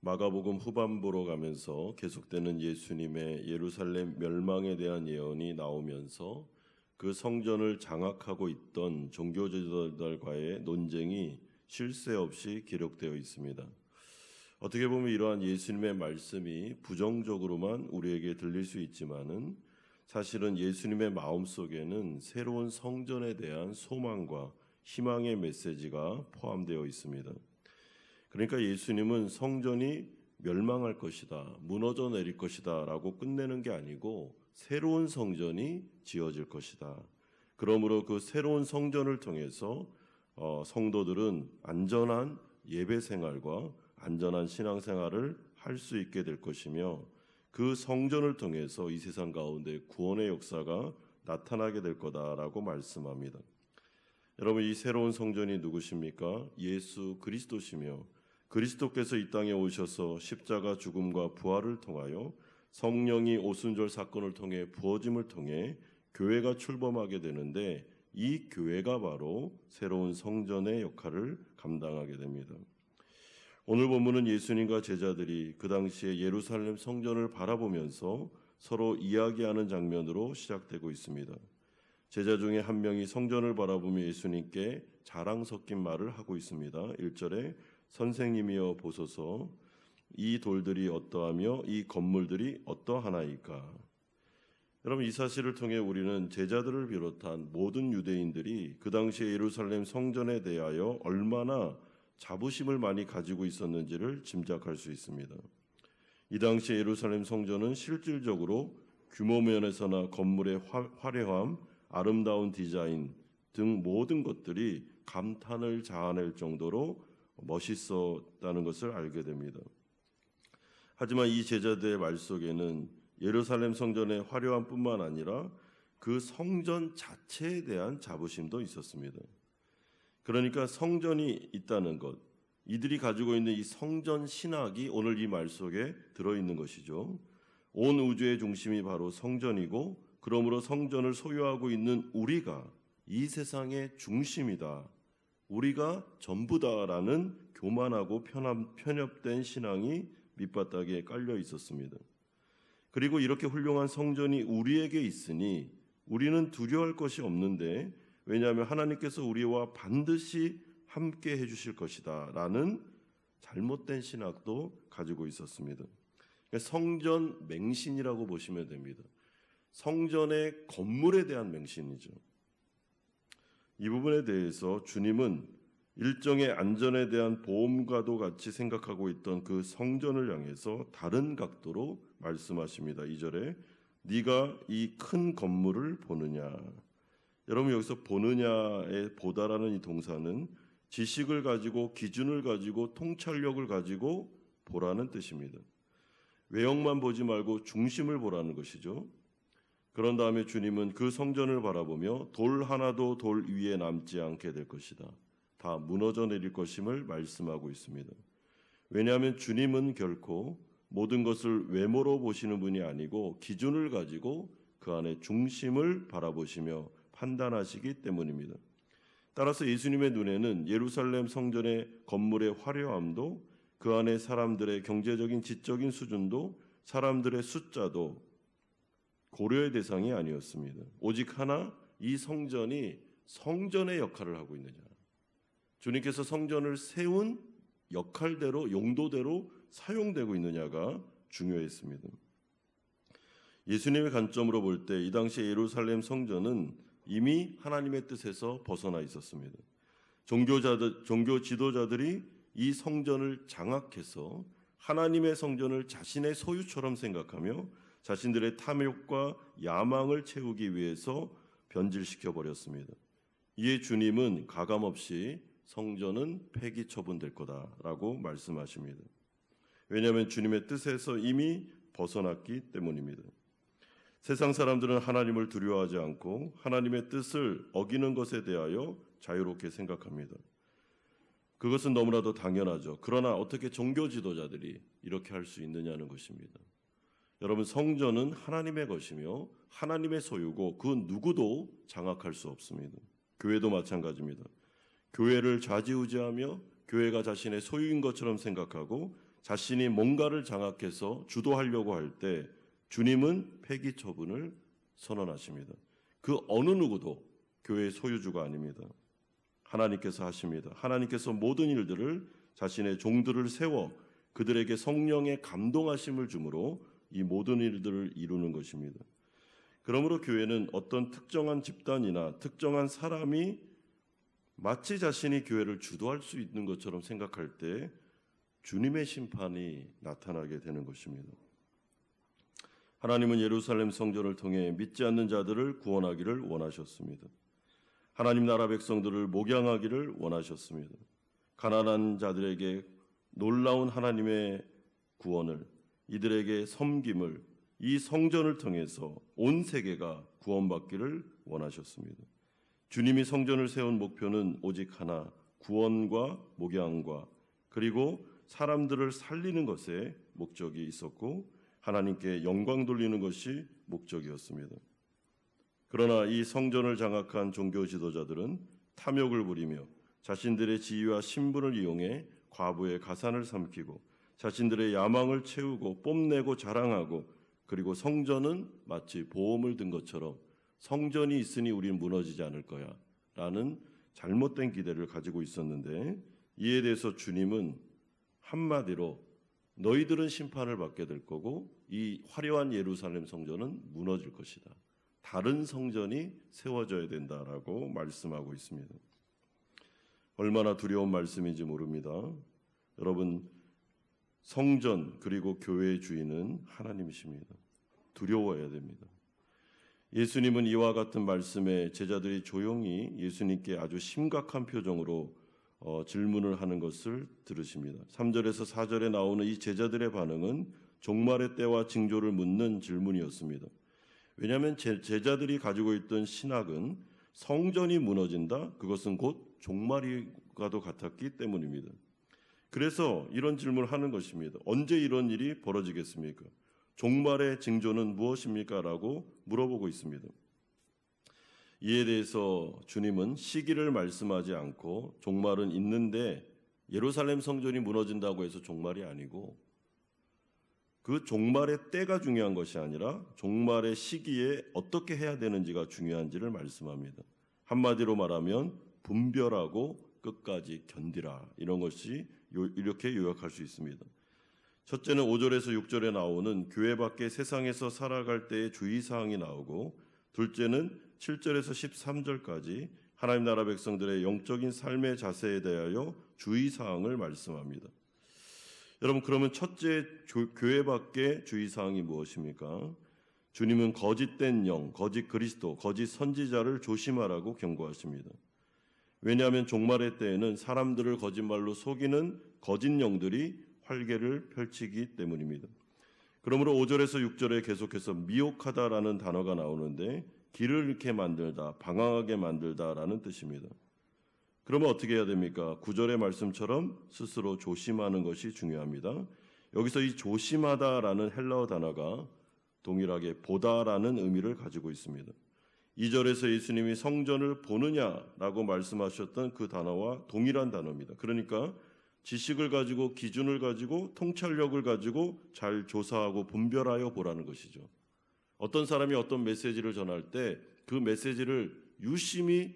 마가복음 후반부로 가면서 계속되는 예수님의 예루살렘 멸망에 대한 예언이 나오면서 그 성전을 장악하고 있던 종교 지도자들과의 논쟁이 쉴새 없이 기록되어 있습니다. 어떻게 보면 이러한 예수님의 말씀이 부정적으로만 우리에게 들릴 수 있지만은 사실은 예수님의 마음 속에는 새로운 성전에 대한 소망과 희망의 메시지가 포함되어 있습니다. 그러니까 예수님은 성전이 멸망할 것이다, 무너져 내릴 것이다 라고 끝내는 게 아니고 새로운 성전이 지어질 것이다. 그러므로 그 새로운 성전을 통해서 어, 성도들은 안전한 예배 생활과 안전한 신앙 생활을 할 수 있게 될 것이며 그 성전을 통해서 이 세상 가운데 구원의 역사가 나타나게 될 거다라고 말씀합니다. 여러분 이 새로운 성전이 누구십니까? 예수 그리스도시며 그리스도께서 이 땅에 오셔서 십자가 죽음과 부활을 통하여 성령이 오순절 사건을 통해 부어짐을 통해 교회가 출범하게 되는데 이 교회가 바로 새로운 성전의 역할을 감당하게 됩니다. 오늘 본문은 예수님과 제자들이 그 당시에 예루살렘 성전을 바라보면서 서로 이야기하는 장면으로 시작되고 있습니다. 제자 중에 한 명이 성전을 바라보며 예수님께 자랑 섞인 말을 하고 있습니다. 1절에 선생님이여 보소서 이 돌들이 어떠하며 이 건물들이 어떠하나이까. 여러분 이 사실을 통해 우리는 제자들을 비롯한 모든 유대인들이 그 당시에 예루살렘 성전에 대하여 얼마나 자부심을 많이 가지고 있었는지를 짐작할 수 있습니다. 이 당시 예루살렘 성전은 실질적으로 규모 면에서나 건물의 화 려함, 아름다운 디자인 등 모든 것들이 감탄을 자아낼 정도로 멋있었다는 것을 알게 됩니다. 하지만 이 제자들의 말 속에는 예루살렘 성전의 화려함뿐만 아니라 그 성전 자체에 대한 자부심도 있었습니다. 그러니까 성전이 있다는 것, 이들이 가지고 있는 이 성전 신학이 오늘 이 말 속에 들어있는 것이죠. 온 우주의 중심이 바로 성전이고, 그러므로 성전을 소유하고 있는 우리가 이 세상의 중심이다. 우리가 전부다라는 교만하고 편합, 편협 된 신앙이 밑바닥에 깔려 있었습니다. 그리고 이렇게 훌륭한 성전이 우리에게 있으니 우리는 두려워할 것이 없는데 왜냐하면 하나님께서 우리와 반드시 함께 해주실 것이다. 라는 잘못된 신학도 가지고 있었습니다. 그러니까 성전 맹신이라고 보시면 됩니다. 성전의 건물에 대한 맹신이죠. 이 부분에 대해서 주님은 일정의 안전에 대한 보험과도 같이 생각하고 있던 그 성전을 향해서 다른 각도로 말씀하십니다. 2절에 네가 이 큰 건물을 보느냐 여러분 여기서 보느냐에 보다라는 이 동사는 지식을 가지고 기준을 가지고 통찰력을 가지고 보라는 뜻입니다. 외형만 보지 말고 중심을 보라는 것이죠. 그런 다음에 주님은 그 성전을 바라보며 돌 하나도 돌 위에 남지 않게 될 것이다. 다 무너져 내릴 것임을 말씀하고 있습니다. 왜냐하면 주님은 결코 모든 것을 외모로 보시는 분이 아니고 기준을 가지고 그 안에 중심을 바라보시며 판단하시기 때문입니다. 따라서 예수님의 눈에는 예루살렘 성전의 건물의 화려함도 그 안에 사람들의 경제적인 지적인 수준도 사람들의 숫자도 고려의 대상이 아니었습니다. 오직 하나 이 성전이 성전의 역할을 하고 있느냐. 주님께서 성전을 세운 역할대로 용도대로 사용되고 있느냐가 중요했습니다. 예수님의 관점으로 볼 때 이 당시 예루살렘 성전은 이미 하나님의 뜻에서 벗어나 있었습니다. 종교자들, 종교 지도자들이 이 성전을 장악해서 하나님의 성전을 자신의 소유처럼 생각하며 자신들의 탐욕과 야망을 채우기 위해서 변질시켜 버렸습니다. 이에 주님은 가감없이 성전은 폐기 처분될 거다라고 말씀하십니다. 왜냐하면 주님의 뜻에서 이미 벗어났기 때문입니다. 세상 사람들은 하나님을 두려워하지 않고 하나님의 뜻을 어기는 것에 대하여 자유롭게 생각합니다. 그것은 너무나도 당연하죠. 그러나 어떻게 종교 지도자들이 이렇게 할 수 있느냐는 것입니다. 여러분, 성전은 하나님의 것이며 하나님의 소유고 그 누구도 장악할 수 없습니다. 교회도 마찬가지입니다. 교회를 좌지우지하며 교회가 자신의 소유인 것처럼 생각하고 자신이 뭔가를 장악해서 주도하려고 할 때 주님은 폐기 처분을 선언하십니다. 그 어느 누구도 교회의 소유주가 아닙니다. 하나님께서 하십니다. 하나님께서 모든 일들을 자신의 종들을 세워 그들에게 성령의 감동하심을 주므로 이 모든 일들을 이루는 것입니다. 그러므로 교회는 어떤 특정한 집단이나 특정한 사람이 마치 자신이 교회를 주도할 수 있는 것처럼 생각할 때 주님의 심판이 나타나게 되는 것입니다. 하나님은 예루살렘 성전을 통해 믿지 않는 자들을 구원하기를 원하셨습니다. 하나님 나라 백성들을 목양하기를 원하셨습니다. 가난한 자들에게 놀라운 하나님의 구원을 이들에게 섬김을 이 성전을 통해서 온 세계가 구원받기를 원하셨습니다. 주님이 성전을 세운 목표는 오직 하나 구원과 목양과 그리고 사람들을 살리는 것에 목적이 있었고 하나님께 영광 돌리는 것이 목적이었습니다. 그러나 이 성전을 장악한 종교 지도자들은 탐욕을 부리며 자신들의 지위와 신분을 이용해 과부의 가산을 삼키고 자신들의 야망을 채우고 뽐내고 자랑하고 그리고 성전은 마치 보험을 든 것처럼 성전이 있으니 우리는 무너지지 않을 거야 라는 잘못된 기대를 가지고 있었는데 이에 대해서 주님은 한마디로 너희들은 심판을 받게 될 거고 이 화려한 예루살렘 성전은 무너질 것이다. 다른 성전이 세워져야 된다라고 말씀하고 있습니다. 얼마나 두려운 말씀인지 모릅니다. 여러분 성전 그리고 교회의 주인은 하나님이십니다. 두려워해야 됩니다. 예수님은 이와 같은 말씀에 제자들이 조용히 예수님께 아주 심각한 표정으로 어, 질문을 하는 것을 들으십니다. 3절에서 4절에 나오는 이 제자들의 반응은 종말의 때와 징조를 묻는 질문이었습니다. 왜냐하면 제, 제자들이 가지고 있던 신학은 성전이 무너진다. 그것은 곧 종말이과도 같았기 때문입니다. 그래서 이런 질문을 하는 것입니다. 언제 이런 일이 벌어지겠습니까? 종말의 징조는 무엇입니까? 라고 물어보고 있습니다. 이에 대해서 주님은 시기를 말씀하지 않고 종말은 있는데 예루살렘 성전이 무너진다고 해서 종말이 아니고 그 종말의 때가 중요한 것이 아니라 종말의 시기에 어떻게 해야 되는지가 중요한지를 말씀합니다. 한마디로 말하면 분별하고 끝까지 견디라 이런 것이 이렇게 요약할 수 있습니다. 첫째는 5절에서 6절에 나오는 교회 밖에 세상에서 살아갈 때의 주의 사항이 나오고 둘째는 7절에서 13절까지 하나님 나라 백성들의 영적인 삶의 자세에 대하여 주의 사항을 말씀합니다. 여러분 그러면 첫째 교회 밖의 주의 사항이 무엇입니까? 주님은 거짓된 영, 거짓 그리스도, 거짓 선지자를 조심하라고 경고하십니다. 왜냐하면 종말의 때에는 사람들을 거짓말로 속이는 거짓 영들이 활개를 펼치기 때문입니다. 그러므로 5절에서 6절에 계속해서 미혹하다라는 단어가 나오는데 길을 잃게 만들다, 방황하게 만들다라는 뜻입니다. 그러면 어떻게 해야 됩니까? 구절의 말씀처럼 스스로 조심하는 것이 중요합니다. 여기서 이 조심하다라는 헬라어 단어가 동일하게 보다라는 의미를 가지고 있습니다. 2절에서 예수님이 성전을 보느냐라고 말씀하셨던 그 단어와 동일한 단어입니다. 그러니까 지식을 가지고 기준을 가지고 통찰력을 가지고 잘 조사하고 분별하여 보라는 것이죠. 어떤 사람이 어떤 메시지를 전할 때 그 메시지를 유심히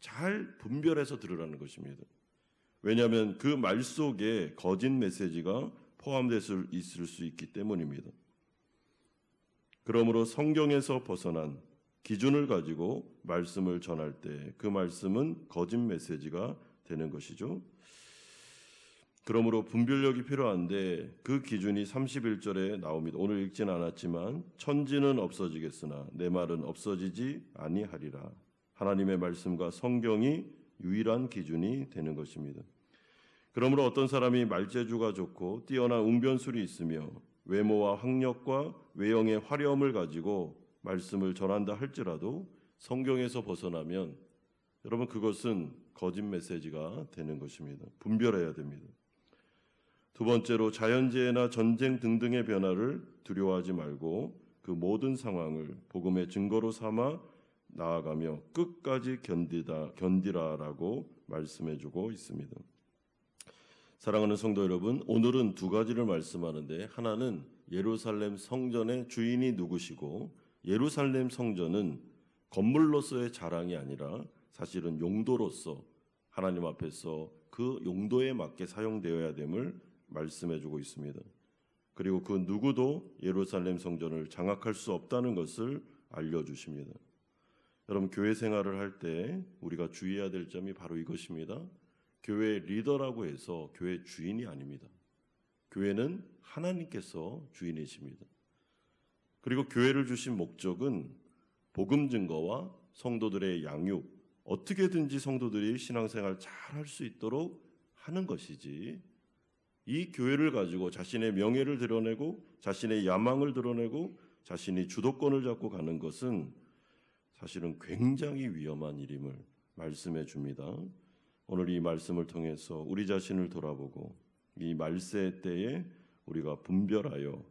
잘 분별해서 들으라는 것입니다. 왜냐하면 그 말 속에 거짓 메시지가 포함되어 있을 수 있기 때문입니다. 그러므로 성경에서 벗어난 기준을 가지고 말씀을 전할 때 그 말씀은 거짓 메시지가 되는 것이죠. 그러므로 분별력이 필요한데 그 기준이 31절에 나옵니다. 오늘 읽지는 않았지만 천지는 없어지겠으나 내 말은 없어지지 아니하리라. 하나님의 말씀과 성경이 유일한 기준이 되는 것입니다. 그러므로 어떤 사람이 말재주가 좋고 뛰어난 웅변술이 있으며 외모와 학력과 외형의 화려함을 가지고 말씀을 전한다 할지라도 성경에서 벗어나면 여러분 그것은 거짓 메시지가 되는 것입니다. 분별해야 됩니다. 두 번째로 자연재해나 전쟁 등등의 변화를 두려워하지 말고 그 모든 상황을 복음의 증거로 삼아 나아가며 끝까지 견디다 견디라라고 말씀해 주고 있습니다. 사랑하는 성도 여러분, 오늘은 두 가지를 말씀하는데 하나는 예루살렘 성전의 주인이 누구시고 예루살렘 성전은 건물로서의 자랑이 아니라 사실은 용도로서 하나님 앞에서 그 용도에 맞게 사용되어야 됨을 말씀해 주고 있습니다. 그리고 그 누구도 예루살렘 성전을 장악할 수 없다는 것을 알려 주십니다. 여러분 교회 생활을 할 때 우리가 주의해야 될 점이 바로 이것입니다. 교회 리더라고 해서 교회 주인이 아닙니다. 교회는 하나님께서 주인이십니다. 그리고 교회를 주신 목적은 복음 증거와 성도들의 양육, 어떻게든지 성도들이 신앙생활 잘 할 수 있도록 하는 것이지. 이 교회를 가지고 자신의 명예를 드러내고 자신의 야망을 드러내고 자신이 주도권을 잡고 가는 것은 사실은 굉장히 위험한 일임을 말씀해 줍니다. 오늘 이 말씀을 통해서 우리 자신을 돌아보고 이 말세 때에 우리가 분별하여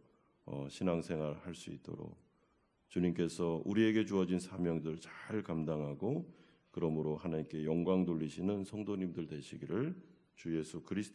어, 신앙생활 할 수 있도록 주님께서 우리에게 주어진 사명들 잘 감당하고 그러므로 하나님께 영광 돌리시는 성도님들 되시기를 주 예수 그리스도